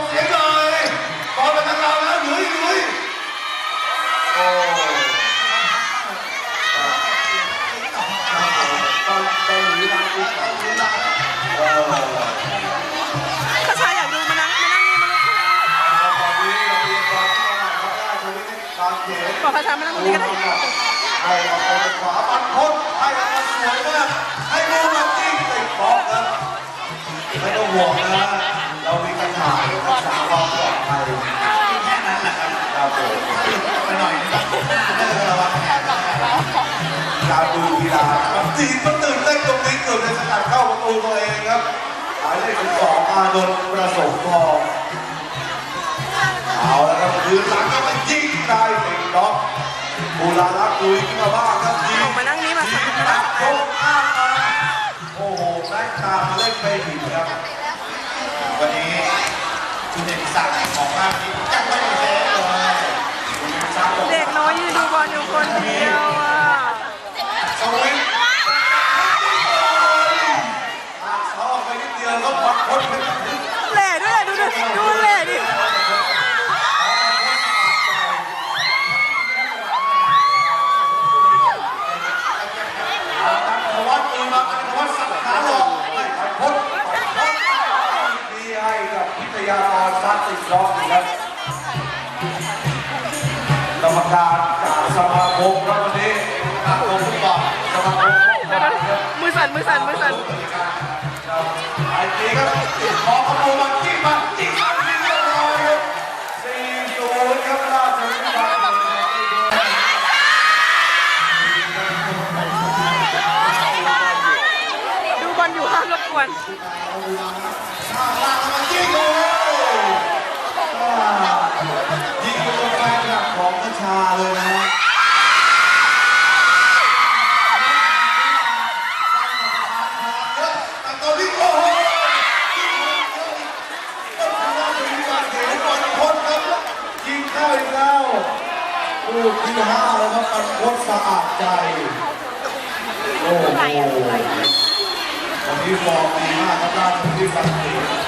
งเสียงหน่อยตอนเป็นนักเราแล้วหนุ่ยหนุ่ยโอ้ต้องต้องหนีทางอื่นต้องหนีทางเออข้าชายอยากดูมานั่งมานั่งนี่มาลูกตอนนี้เรามีความที่เราทำได้ชนิดควมเห็น บอกข้าชายมานั่งตรงนี้ก็ได้ให้ออกไปทางขวาบันพดให้ออกมาสวยมากให้ดูมันจริงติดบอกครับไม่ต้องห่วงนะ การดูกีฬาครับจีนมันตื่นเต้นตรงนี้เกือบจะสกัดเข้าประตูตัวเองครับหมายเลขสองอานนท์ประสงค์ทองเอาแล้วครับยืนหลังก็มันยิงได้ติดบล็อกบูราลักษ์ลุยขึ้นมาบ้างครับยิงมานั่งนี้มาสักนักโทษข้ามมาโอ้โหแม็กตามเล่นไปหินครับ วันนี้คุณเด่นศักดิ์ของภาคนี้ยังไม่ได้เลยเด็กน้อยยืนดูบอลอยู่คนเดียวอะ สวิตช์หักเสาออกไปนิดเดียวก็พัดพ้นไปกับพื้นแหล่ด้วยแหละดูดูดูแหล่ดิเอานักธวัฒน์มือมาอันธวัฒน์สับขาหลอกไม่ไปพ้นไปพ้นดีให้กับพิทยากรซัดติดรอบครับกรรมการจากสมาคมครับวันนี้สมาคมฟุตบอลสมาคมฟุตบอลครับมือสั่นมือสั่นมือสั่น ไอ้ทีครับขอประตูมาจิ้มมาจิ้มมาจิ้มเรียบร้อยครับสี่ศูนย์ครับราชวิทยาลัยดูบอลอยู่ห้ามรบกวน ข้างล่างมาจิ้มโอ้ย ลูกที่ห้าแล้วครับปันพดสะอาดใจ โอ้โหวันนี้ฟอร์มดีมากครับราชบุรีฟันเสีย